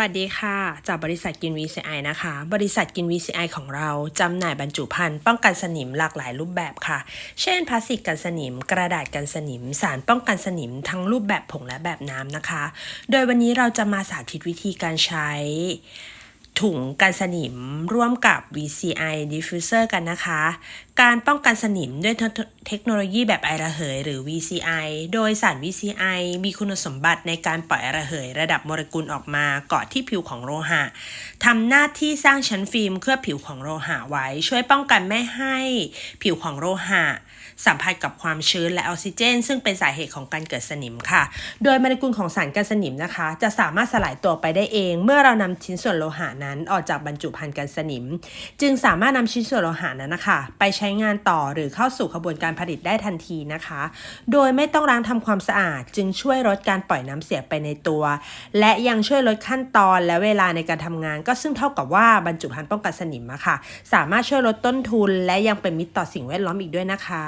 วัสดีค่ะ จากบริษัทกิน VCI นะคะ บริษัทกิน VCI ของเราจำหน่ายบรรจุภัณฑ์ป้องกันสนิมหลากหลายรูปแบบค่ะ เช่นพลาสติกกันสนิม กระดาษกันสนิม สารป้องกันสนิม ทั้งรูปแบบผงและแบบน้ำนะคะ โดยวันนี้เราจะมาสาธิตวิธีการใช้ ถุงกันสนิมร่วมกับ VCI diffuser กันนะคะ การป้องกันสนิมด้วยเทเทคโนโลยีแบบไอระเหย หรือ VCI โดยสาร VCI มีคุณสมบัติในการปล่อยไอระเหย ระดับโมเลกุลออกมาเกาะที่ผิวของโลหะทำหน้าที่สร้างชั้นฟิล์มเคลือบผิวของโลหะไว้ ช่วยป้องกันไม่ให้ผิวของโลหะ สัมผัสกับความชื้นและออกซิเจน ซึ่งเป็นสาเหตุของการเกิดสนิมค่ะ โดยโมเลกุลของสารกันสนิมนะคะ จะสามารถสลายตัวไปได้เอง เมื่อเรานำชิ้นส่วนโลหะนั้นออกจากบรรจุภัณฑ์กันสนิม จึงสามารถนำชิ้นส่วนโลหะนั้นนะคะ ไปใช้งานต่อหรือเข้าสู่กระบวนการผลิตได้ทันทีนะคะ โดยไม่ต้องล้างทำความสะอาด จึงช่วยลดการปล่อยน้ำเสียไปในตัว และยังช่วยลดขั้นตอนและเวลาในการทำงาน ก็ซึ่งเท่ากับว่าบรรจุภัณฑ์ป้องกันสนิมอะค่ะ สามารถช่วยลดต้นทุน และยังเป็นมิตรต่อสิ่งแวดล้อมอีกด้วยนะคะ